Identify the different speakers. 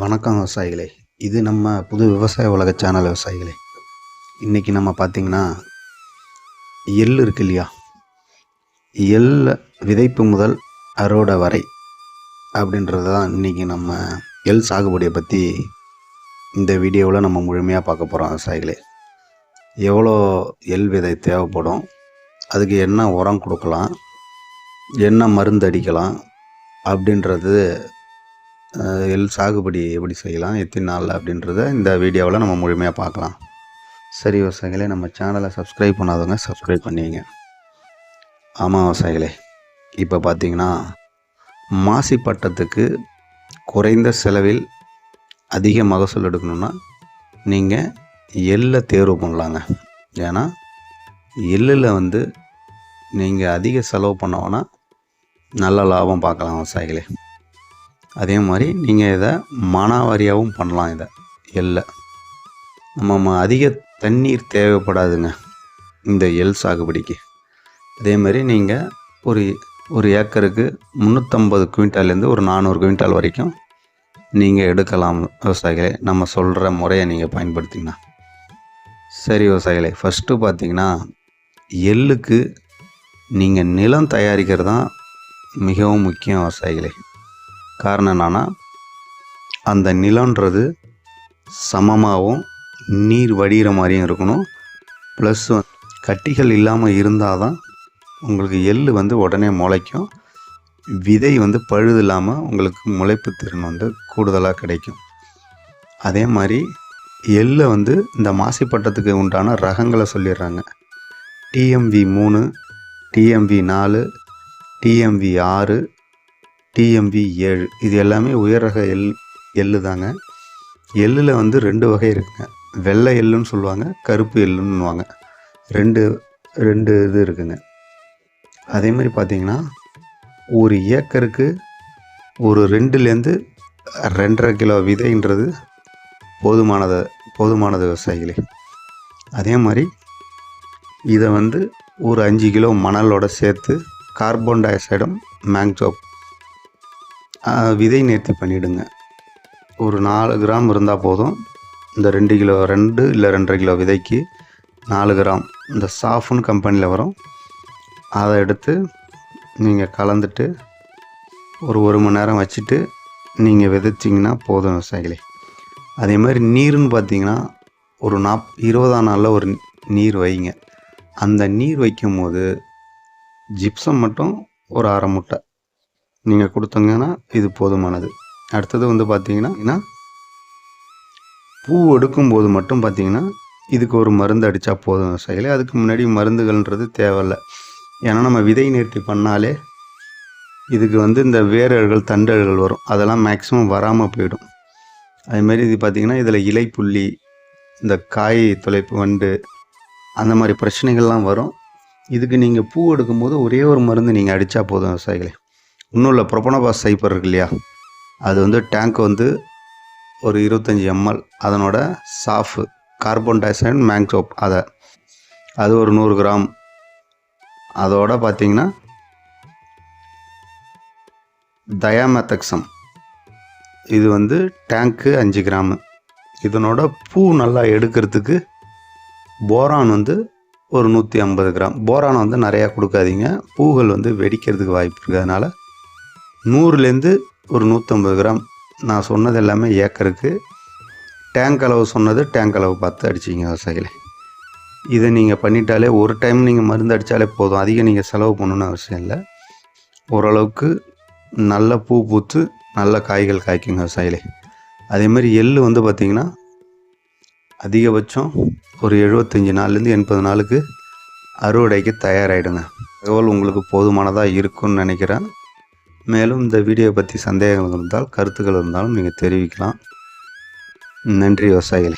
Speaker 1: வணக்கம் விவசாயிகளே. இது நம்ம புது விவசாய உலக சேனல் விவசாயிகளே. இன்றைக்கி நம்ம பார்த்திங்கன்னா எள் இருக்கு இல்லையா? எள் விதைப்பு முதல் அறுவடை வரை அப்படின்றது தான் இன்றைக்கி நம்ம எள் சாகுபடியை பற்றி இந்த வீடியோவில் நம்ம முழுமையாக பார்க்க போகிறோம் விவசாயிகளே. எவ்வளோ எள் விதை தேவைப்படும்? அதுக்கு என்ன உரம் கொடுக்கலாம்? என்ன மருந்து அடிக்கலாம்? அப்படின்றது எல் எள் சாகுபடி எப்படி செய்யலாம் எத்தனை நாளில் அப்படின்றத இந்த வீடியோவில் நம்ம முழுமையாக பார்க்கலாம். சரி விவசாயிகளே நம்ம சேனலை சப்ஸ்கிரைப் பண்ணாதவங்க சப்ஸ்கிரைப் பண்ணிங்க ஆமாம் விவசாயிகளே இப்போ பார்த்தீங்கன்னா மாசி பட்டத்துக்கு குறைந்த செலவில் அதிக மகசூல் எடுக்கணும்னா நீங்கள் எள்ளை தேர்வு பண்ணலாங்க. ஏன்னா எள்ளில் வந்து நீங்கள் அதிக செலவு பண்ணோன்னா நல்ல லாபம் பார்க்கலாம் விவசாயிகளே. அதே மாதிரி நீங்கள் இதை மானாவாரியாகவும் பண்ணலாம் இதை. எள்ளை. நம்ம அதிக தண்ணீர் தேவைப்படாதுங்க. இந்த எள் சாகுபடிக்கு. அதே மாதிரி நீங்கள் ஒரு ஒரு ஏக்கருக்கு முந்நூற்றம்பது குவிண்டால்லேருந்து ஒரு நானூறு குவிண்டால் வரைக்கும் நீங்கள் எடுக்கலாம் விவசாயிகளே. நம்ம சொல்கிற முறையை நீங்கள் பயன்படுத்திங்கன்னா. சரி விவசாயிகளே ஃபஸ்ட்டு பார்த்தீங்கன்னா எள்ளுக்கு நீங்கள் நிலம் தயாரிக்கிறது தான் மிகவும் முக்கியம் விவசாயிகளே. காரணம் என்னென்னா அந்த நிலன்றது சமமாகவும் நீர் வடிகிற மாதிரியும் இருக்கணும். ப்ளஸ் கட்டிகள் இல்லாமல் இருந்தால் தான் உங்களுக்கு எள் வந்து உடனே முளைக்கும். விதை வந்து பழுது இல்லாமல் உங்களுக்கு முளைப்பு திறன் வந்து கூடுதலாக கிடைக்கும். அதே மாதிரி எள்ளை வந்து இந்த மாசிப்பட்டத்துக்கு உண்டான ரகங்களை சொல்லிடுறாங்க. டிஎம்வி மூணு டிஎம்வி நாலு டிஎம்வி ஆறு டிஎம்வி ஏழு இது எல்லாமே உயர் ரக எள் எள்ளு தாங்க. எள்ளில் வந்து ரெண்டு வகை இருக்குங்க. வெள்ளை எள்ளுன்னு சொல்லுவாங்க கருப்பு எள்ளுன்னுவாங்க ரெண்டு ரெண்டு இது இருக்குங்க. அதே மாதிரி பார்த்தீங்கன்னா ஒரு ஏக்கருக்கு ஒரு ரெண்டுலேருந்து ரெண்டரை கிலோ விதைன்றது போதுமானது போதுமானது விவசாயிகளே. அதே மாதிரி இதை வந்து ஒரு அஞ்சு கிலோ மணலோட சேர்த்து கார்பன் டை ஆக்சைடும் மேங்சோப் விதை நேர்த்தி பண்ணிவிடுங்க ஒரு நாலு கிராம் இருந்தால் போதும். இந்த ரெண்டு கிலோ ரெண்டு இல்லை ரெண்டரை கிலோ விதைக்கு நாலு கிராம். இந்த சாஃப்னு கம்பெனியில் வரும். அதை எடுத்து நீங்கள் கலந்துட்டு ஒரு ஒரு மணி நேரம் வச்சுட்டு நீங்கள் விதைச்சிங்கன்னா போதும் விவசாயிகளே. அதே மாதிரி நீருன்னு பார்த்தீங்கன்னா ஒரு நாப் இருபதாம் நாளில் ஒரு நீர் வைங்க. அந்த நீர் வைக்கும் போது ஜிப்சம் மட்டும் ஒரு அரை முட்டை. நீங்கள் கொடுத்தீங்கன்னா இது போதுமானது. அடுத்தது வந்து பார்த்தீங்கன்னா பூ எடுக்கும்போது மட்டும் பார்த்தீங்கன்னா இதுக்கு ஒரு மருந்து அடித்தா போதும். விவசாயிகளே அதுக்கு முன்னாடி மருந்துகள்ன்றது தேவையில்லை. ஏன்னா நம்ம விதை நேர்த்தி பண்ணாலே இதுக்கு வந்து இந்த வேரல்கள் தண்டல்கள் வரும். அதெல்லாம் மேக்ஸிமம் வராமல் போயிடும். அதுமாரி இது பார்த்திங்கன்னா இதில் இலைப்புள்ளி இந்த காய் தொலைப்பு வண்டு அந்த மாதிரி பிரச்சனைகள்லாம் வரும். இதுக்கு நீங்கள் பூ எடுக்கும்போது ஒரே ஒரு மருந்து நீங்கள் அடித்தா போதும் விவசாயிகளே இன்னும் இல்லை ப்ரொபனோபாஸ் சைப்பர் இருக்கு இல்லையா? அது வந்து டேங்க் வந்து ஒரு இருபத்தஞ்சி எம்எல். அதனோட சாஃபு கார்பன் டை ஆக்சைடு மேங்சோப் அதை அது ஒரு நூறு கிராம். அதோட பார்த்தீங்கன்னா தயாமெத்தக்சம் இது வந்து டேங்க்கு அஞ்சு கிராமு. இதனோட பூ நல்லா எடுக்கிறதுக்கு போரான் வந்து ஒரு நூற்றி ஐம்பது கிராம். போரான் வந்து நிறையா கொடுக்காதீங்க. பூகள் வந்து வெடிக்கிறதுக்கு வாய்ப்பு இருக்குது அதனால் நூறுலேருந்து ஒரு நூற்றம்பது கிராம். நான் சொன்னது எல்லாமே ஏக்கருக்கு. டேங்க் அளவு சொன்னது டேங்க் அளவு பார்த்து அடிச்சிங்க விவசாயிகளே. இதை நீங்கள் பண்ணிட்டாலே ஒரு டைம் நீங்கள் மருந்து அடித்தாலே போதும். அதிகம் நீங்கள் செலவு பண்ணணும்னு அவசியம் இல்லை. ஓரளவுக்கு நல்ல பூ பூத்து நல்ல காய்கள் காய்க்குங்க விவசாயிகளே. அதேமாதிரி எள் வந்து பார்த்திங்கன்னா அதிகபட்சம் ஒரு எழுபத்தஞ்சி நாள்லேருந்து எண்பது நாளுக்கு அறுவடைக்கு தயாராகிடுங்க தகவல் உங்களுக்கு போதுமானதாக இருக்கும்னு நினைக்கிறேன். மேலும் இந்த வீடியோ பற்றி சந்தேகங்கள் இருந்தால் கருத்துக்கள் இருந்தாலும் நீங்கள் தெரிவிக்கலாம். நன்றி விவசாயிகளே.